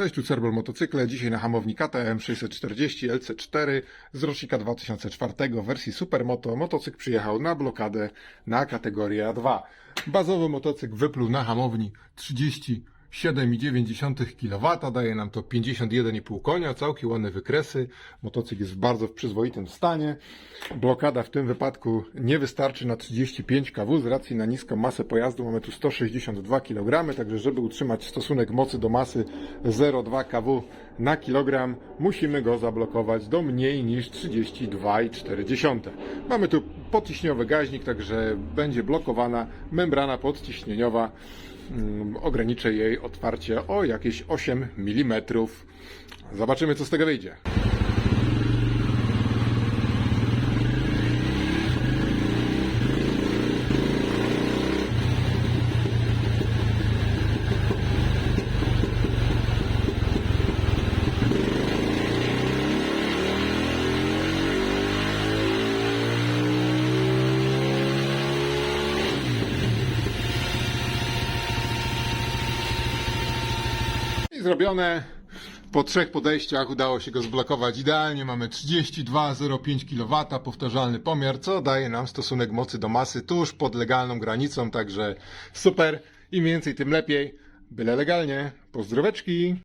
Cześć, tu Cerbol Motocykle. Dzisiaj na hamowni KTM 640 LC4 z rocznika 2004 w wersji Supermoto. Motocykl przyjechał na blokadę na kategorię A2. Bazowy motocykl wypluł na hamowni 37,9 kW. Daje nam to 51,5 konia, całkiem ładne wykresy. Motocykl jest w bardzo przyzwoitym stanie. Blokada w tym wypadku nie wystarczy na 35 kW z racji na niską masę pojazdu. Mamy tu 162 kg, także żeby utrzymać stosunek mocy do masy 0,2 kW na kilogram, musimy go zablokować do mniej niż 32,4. Mamy tu podciśniowy gaźnik, także będzie blokowana membrana podciśnieniowa. Mm, Ograniczę jej otwarcie o jakieś 8 mm. Zobaczymy, co z tego wyjdzie. Zrobione. Po trzech podejściach udało się go zblokować idealnie. Mamy 32,05 kW, powtarzalny pomiar, co daje nam stosunek mocy do masy tuż pod legalną granicą, także super. Im więcej, tym lepiej. Byle legalnie. Pozdroweczki.